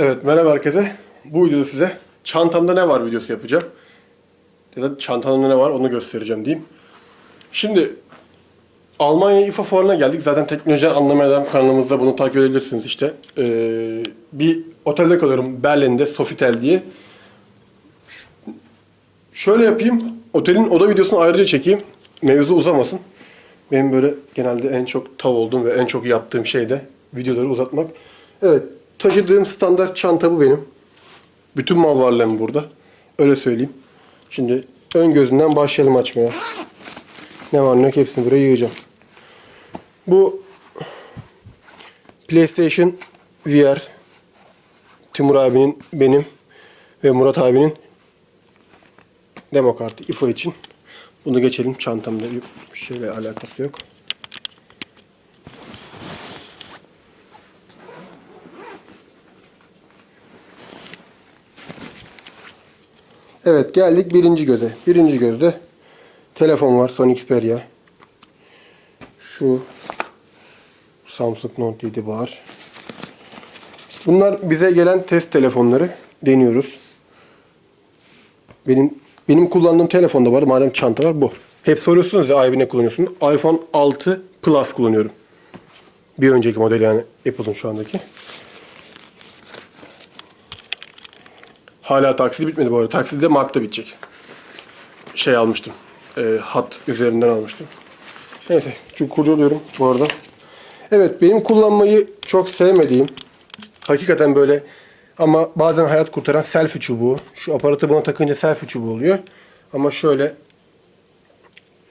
Evet merhaba herkese. Bu videoda size çantamda ne var videosu yapacağım. Ya da çantamda ne var onu göstereceğim diyeyim. Şimdi Almanya İFA fuarına geldik. Zaten teknoloji anlamayan kanalımızda bunu takip edebilirsiniz işte. Ee, bir otelde kalıyorum Berlin'de Sofitel diye. Şöyle yapayım. Otelin oda videosunu ayrıca çekeyim. Mevzu uzamasın. Benim böyle genelde en çok tav olduğum ve en çok yaptığım şey de videoları uzatmak. Evet, taşıdığım standart çanta bu benim. Bütün mal varlığım burada. Öyle söyleyeyim. Şimdi ön gözünden başlayalım açmaya. Ne var ne yok hepsini buraya yığacağım. Bu PlayStation VR Timur abinin, benim ve Murat abinin demo kartı IFA için. Bunu geçelim. Çantamda bir şeyle alakası yok. Evet geldik birinci göze. Birinci gözde telefon var Sony Xperia. Şu Samsung Note 7 var. Bunlar bize gelen test telefonları deniyoruz. Benim benim kullandığım telefonda var. Madem çanta var bu. Hep soruyorsunuz ya abi ne kullanıyorsun? iPhone 6 Plus kullanıyorum. Bir önceki model yani Apple'ın şu andaki. Hala taksidi bitmedi bu arada. Taksidi de Mart'ta bitecek. Şey almıştım. E, hat üzerinden almıştım. Neyse. Çünkü kurcalıyorum bu arada. Evet benim kullanmayı çok sevmediğim hakikaten böyle ama bazen hayat kurtaran selfie çubuğu. Şu aparatı buna takınca selfie çubuğu oluyor. Ama şöyle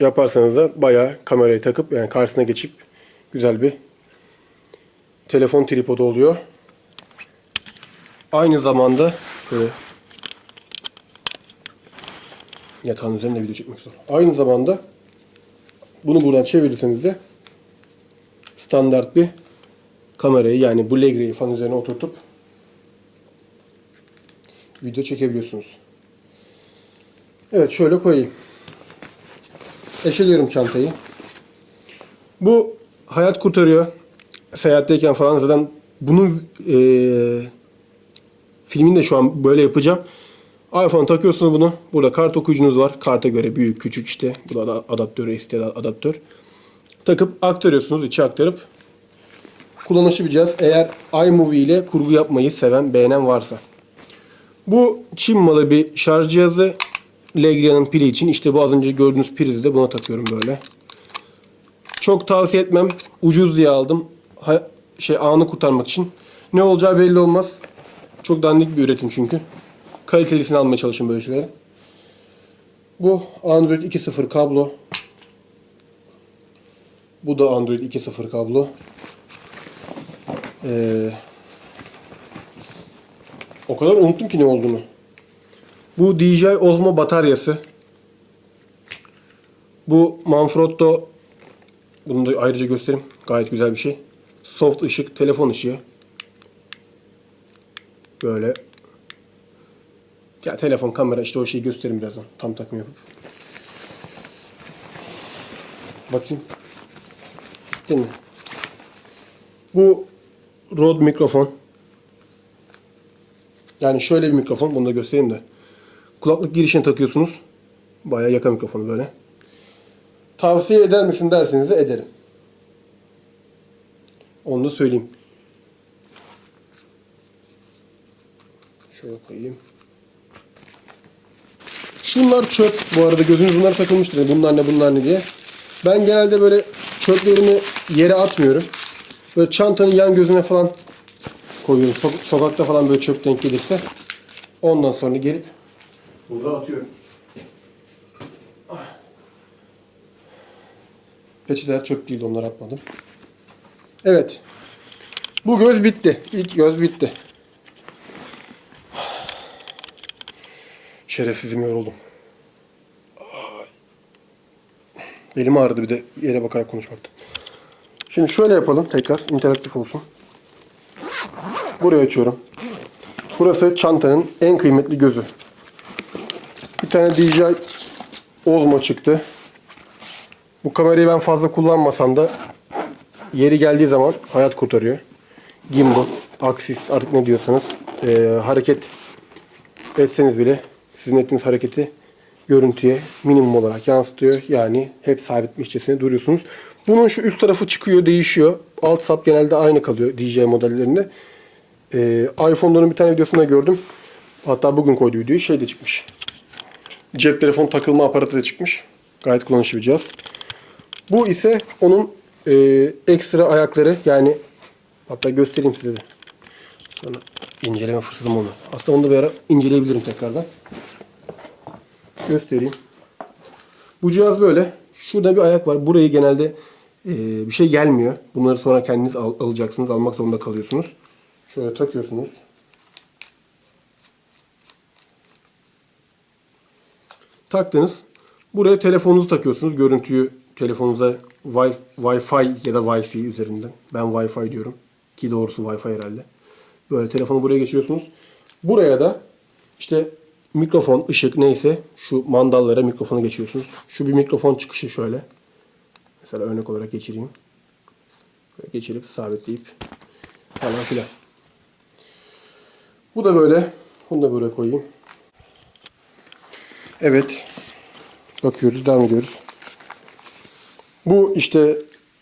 yaparsanız da bayağı kamerayı takıp yani karşısına geçip güzel bir telefon tripodu oluyor. Aynı zamanda şöyle yatağın üzerinde video çekmek zor. Aynı zamanda bunu buradan çevirirseniz de standart bir kamerayı yani bu Legre'yi falan üzerine oturtup video çekebiliyorsunuz. Evet şöyle koyayım. Eşeliyorum çantayı. Bu hayat kurtarıyor. Seyahatteyken falan zaten bunun eee filmini de şu an böyle yapacağım. iPhone takıyorsunuz bunu. Burada kart okuyucunuz var. Karta göre büyük küçük işte. Bu da adaptör, SD adaptör. Takıp aktarıyorsunuz. içi aktarıp kullanışlı bir cihaz. Eğer iMovie ile kurgu yapmayı seven, beğenen varsa. Bu Çin malı bir şarj cihazı. Legria'nın pili için. İşte bu az önce gördüğünüz prizi de buna takıyorum böyle. Çok tavsiye etmem. Ucuz diye aldım. Ha- şey anı kurtarmak için. Ne olacağı belli olmaz. Çok dandik bir üretim çünkü. Kalitelisini almaya çalışın böyle şeyleri. Bu Android 2.0 kablo. Bu da Android 2.0 kablo. Ee, o kadar unuttum ki ne olduğunu. Bu DJI Osmo bataryası. Bu Manfrotto bunu da ayrıca göstereyim. Gayet güzel bir şey. Soft ışık, telefon ışığı. Böyle. Ya telefon, kamera işte o şeyi göstereyim birazdan. Tam takım yapıp. Bakayım. Mi? Bu Rode mikrofon. Yani şöyle bir mikrofon. Bunu da göstereyim de. Kulaklık girişine takıyorsunuz. Bayağı yaka mikrofonu böyle. Tavsiye eder misin derseniz de ederim. Onu da söyleyeyim. Şöyle koyayım. Şunlar çöp. Bu arada gözünüz bunlar takılmıştır. Bunlar ne bunlar ne diye. Ben genelde böyle çöplerimi yere atmıyorum. Böyle çantanın yan gözüne falan koyuyorum. So- sokakta falan böyle çöp denk gelirse. Ondan sonra gelip burada atıyorum. Peçeteler çöp değildi onları atmadım. Evet. Bu göz bitti. İlk göz bitti. Şerefsizim yoruldum. Belim ağrıdı bir de yere bakarak konuşmaktan. Şimdi şöyle yapalım tekrar interaktif olsun. Burayı açıyorum. Burası çantanın en kıymetli gözü. Bir tane DJI Osmo çıktı. Bu kamerayı ben fazla kullanmasam da yeri geldiği zaman hayat kurtarıyor. Gimbal, Axis artık ne diyorsanız. e, hareket etseniz bile sizin ettiğiniz hareketi görüntüye minimum olarak yansıtıyor. Yani hep sabitmişçesine duruyorsunuz. Bunun şu üst tarafı çıkıyor, değişiyor. Alt sap genelde aynı kalıyor DJ modellerinde. E, iPhone'ların bir tane videosunda gördüm. Hatta bugün koyduğu videoyu şey de çıkmış. Cep telefon takılma aparatı da çıkmış. Gayet kullanışlı bir cihaz. Bu ise onun e, ekstra ayakları yani hatta göstereyim size de. Sonra inceleme fırsatım oldu. Aslında onu da bir ara inceleyebilirim tekrardan. Göstereyim. Bu cihaz böyle. Şurada bir ayak var. Burayı genelde e, bir şey gelmiyor. Bunları sonra kendiniz al- alacaksınız. Almak zorunda kalıyorsunuz. Şöyle takıyorsunuz. Taktınız. Buraya telefonunuzu takıyorsunuz. Görüntüyü telefonunuza Wi- Wi-Fi ya da Wi-Fi üzerinden. Ben Wi-Fi diyorum. Ki doğrusu Wi-Fi herhalde. Böyle telefonu buraya geçiriyorsunuz. Buraya da işte mikrofon, ışık neyse şu mandallara mikrofonu geçiyorsunuz. Şu bir mikrofon çıkışı şöyle. Mesela örnek olarak geçireyim. Böyle geçirip sabitleyip falan filan. Bu da böyle. Bunu da böyle koyayım. Evet. Bakıyoruz, devam ediyoruz. Bu işte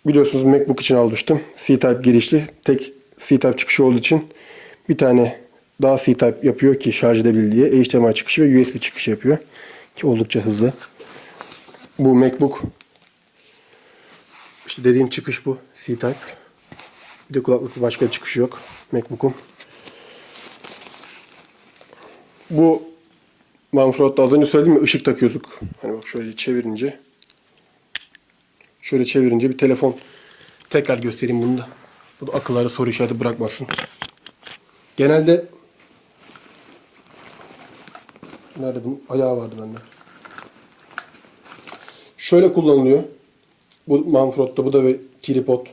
biliyorsunuz MacBook için almıştım. C-Type girişli. Tek C-Type çıkışı olduğu için bir tane daha C-Type yapıyor ki şarj edebildiği HDMI çıkışı ve USB çıkışı yapıyor. Ki oldukça hızlı. Bu MacBook işte dediğim çıkış bu. C-Type. Bir de kulaklık başka çıkışı yok. MacBook'un. Bu Manfrot'ta az önce söyledim mi ışık takıyorduk. Hani bak şöyle çevirince şöyle çevirince bir telefon tekrar göstereyim bunu da. Bu da akıllara soru işareti bırakmasın. Genelde Nerede ayağı vardı bende. Şöyle kullanılıyor. Bu Manfrot'ta bu da ve tripod.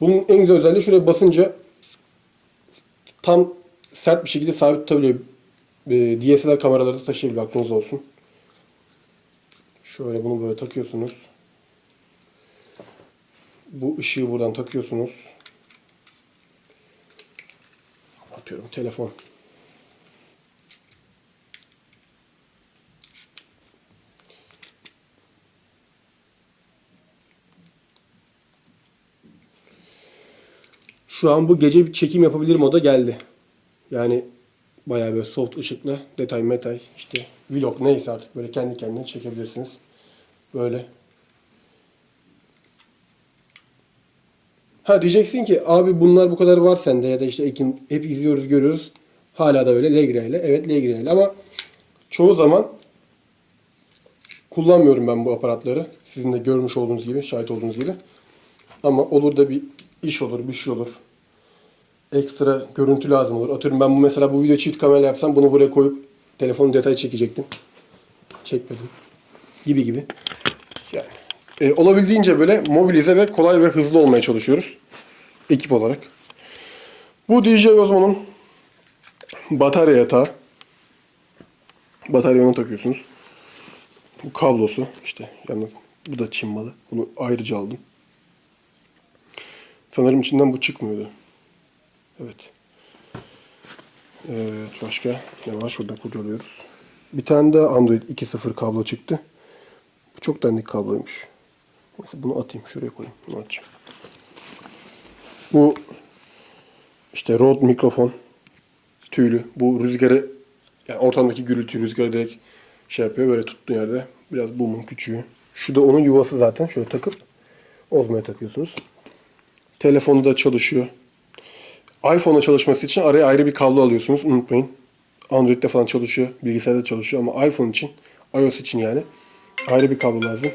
Bunun en güzel özelliği şuraya basınca tam sert bir şekilde sabit tutabiliyor. Ee, DSLR kameraları da taşıyabiliyor aklınızda olsun. Şöyle bunu böyle takıyorsunuz. Bu ışığı buradan takıyorsunuz. Atıyorum telefon. Şu an bu gece bir çekim yapabilir moda geldi. Yani bayağı böyle soft ışıklı detay metay işte vlog neyse artık böyle kendi kendine çekebilirsiniz. Böyle. Ha diyeceksin ki abi bunlar bu kadar var sende ya da işte Ekim hep izliyoruz görüyoruz. Hala da öyle Legra ile. Evet Legra ile ama çoğu zaman kullanmıyorum ben bu aparatları. Sizin de görmüş olduğunuz gibi, şahit olduğunuz gibi. Ama olur da bir iş olur, bir şey olur. Ekstra görüntü lazım olur. Atıyorum ben bu mesela bu video çift kamera yapsam bunu buraya koyup telefonun detay çekecektim. Çekmedim. Gibi gibi. Yani e, olabildiğince böyle mobilize ve kolay ve hızlı olmaya çalışıyoruz. Ekip olarak. Bu DJ Osmo'nun batarya yatağı. Bataryonu takıyorsunuz. Bu kablosu işte yani bu da Çin malı. Bunu ayrıca aldım. Sanırım içinden bu çıkmıyordu. Evet. Evet başka ne var? Şurada kurcalıyoruz. Bir tane de Android 2.0 kablo çıktı. Bu çok dandik kabloymuş. Neyse bunu atayım. Şuraya koyayım. Bunu atacağım. Bu işte Rode mikrofon tüylü. Bu rüzgarı yani ortamdaki gürültü rüzgarı direkt şey yapıyor. Böyle tuttuğun yerde. Biraz bumun küçüğü. Şu da onun yuvası zaten. Şöyle takıp Osmo'ya takıyorsunuz. Telefonu da çalışıyor. iPhone'la çalışması için araya ayrı bir kablo alıyorsunuz. Unutmayın. Android'de falan çalışıyor. Bilgisayarda çalışıyor ama iPhone için, iOS için yani ayrı bir kablo lazım.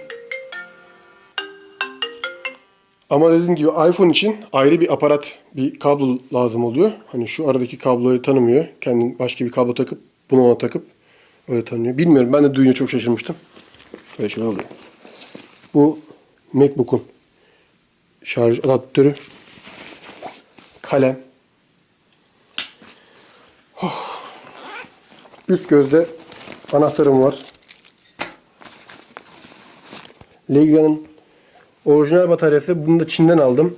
Ama dediğim gibi iPhone için ayrı bir aparat, bir kablo lazım oluyor. Hani şu aradaki kabloyu tanımıyor. Kendin başka bir kablo takıp bunu ona takıp öyle tanıyor. Bilmiyorum. Ben de duyunca çok şaşırmıştım. Böyle şöyle oluyor. Bu MacBook'un şarj adaptörü, kalem, Oh. üst gözde anahtarım var. Legra'nın orijinal bataryası. Bunu da Çin'den aldım.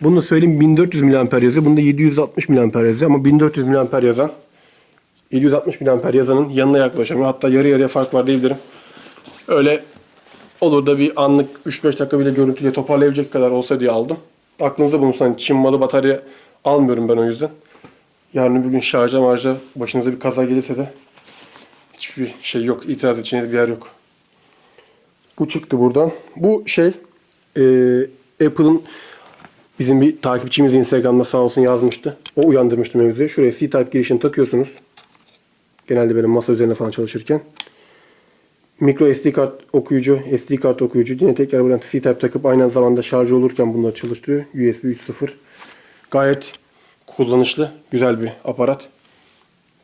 Bunu da söyleyeyim 1400 mAh yazıyor. Bunda 760 mAh yazıyor ama 1400 mAh yazan 760 mAh yazanın yanına yaklaşamıyor. Hatta yarı yarıya fark var diyebilirim. Öyle olur da bir anlık 3-5 dakika bile görüntüyle toparlayabilecek kadar olsa diye aldım. Aklınızda bulunsun. Hani Çin malı batarya almıyorum ben o yüzden. Yarın bir gün şarja marja başınıza bir kaza gelirse de hiçbir şey yok. İtiraz edeceğiniz bir yer yok. Bu çıktı buradan. Bu şey e, Apple'ın bizim bir takipçimiz Instagram'da sağ olsun yazmıştı. O uyandırmıştı mevzuyu. Şuraya C-Type girişini takıyorsunuz. Genelde böyle masa üzerine falan çalışırken. Micro SD kart okuyucu, SD kart okuyucu. Yine tekrar buradan C-Type takıp aynı zamanda şarj olurken bunları çalıştırıyor. USB 3.0. Gayet kullanışlı, güzel bir aparat.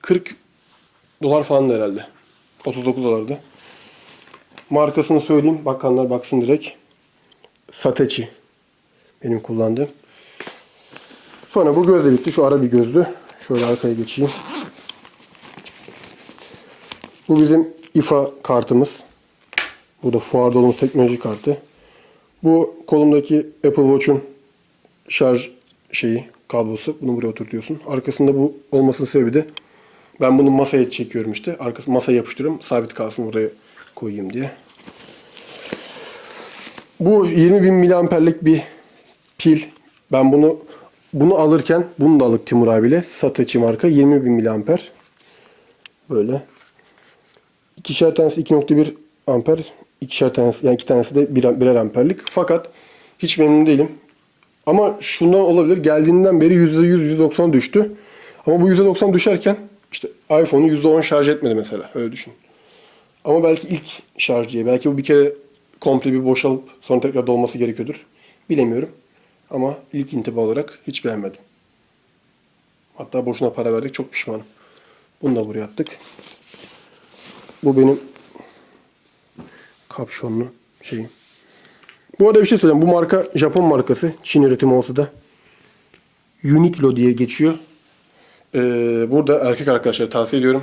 40 dolar falan da herhalde. 39 dolardı. Markasını söyleyeyim. Bakanlar baksın direkt. Satechi. Benim kullandığım. Sonra bu gözle bitti. Şu ara bir gözlü. Şöyle arkaya geçeyim. Bu bizim IFA kartımız. Bu da fuarda olduğumuz teknoloji kartı. Bu kolumdaki Apple Watch'un şarj şeyi, kablosu. Bunu buraya oturtuyorsun. Arkasında bu olmasının sebebi de ben bunu masaya çekiyorum işte. Arkası masaya yapıştırıyorum. Sabit kalsın buraya koyayım diye. Bu 20 bin miliamperlik bir pil. Ben bunu bunu alırken bunu da aldık Timur abiyle. Satechi marka 20 bin miliamper. Böyle. İkişer tanesi 2.1 amper. ikişer tanesi yani iki tanesi de birer, birer amperlik. Fakat hiç memnun değilim. Ama şundan olabilir. Geldiğinden beri %100 %90 düştü. Ama bu %90 düşerken işte iPhone'u %10 şarj etmedi mesela. Öyle düşün. Ama belki ilk şarj diye. Belki bu bir kere komple bir boşalıp sonra tekrar dolması gerekiyordur. Bilemiyorum. Ama ilk intiba olarak hiç beğenmedim. Hatta boşuna para verdik. Çok pişmanım. Bunu da buraya attık. Bu benim kapşonlu şeyim. Bu arada bir şey söyleyeyim. Bu marka Japon markası. Çin üretimi olsa da Uniqlo diye geçiyor. Ee, burada erkek arkadaşlara tavsiye ediyorum.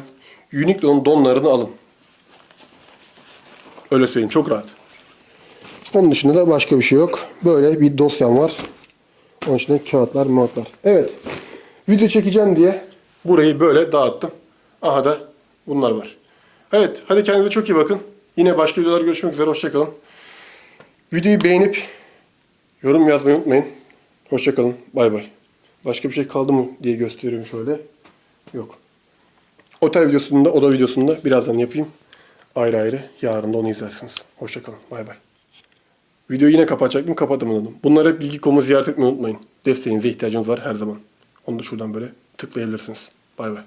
Uniqlo'nun donlarını alın. Öyle söyleyeyim. Çok rahat. Onun dışında da başka bir şey yok. Böyle bir dosyam var. Onun içinde kağıtlar, mağıtlar. Evet. Video çekeceğim diye burayı böyle dağıttım. Aha da bunlar var. Evet. Hadi kendinize çok iyi bakın. Yine başka videolar görüşmek üzere. Hoşçakalın. Videoyu beğenip yorum yazmayı unutmayın. Hoşçakalın. Bay bay. Başka bir şey kaldı mı diye gösteriyorum şöyle. Yok. Otel videosunda, oda videosunda birazdan yapayım. Ayrı ayrı. Yarın da onu izlersiniz. Hoşçakalın. Bay bay. Videoyu yine kapatacaktım. Kapatamadım. Bunları hep Bilgi.com'u ziyaret etmeyi unutmayın. Desteğinize ihtiyacınız var her zaman. Onu da şuradan böyle tıklayabilirsiniz. Bay bay.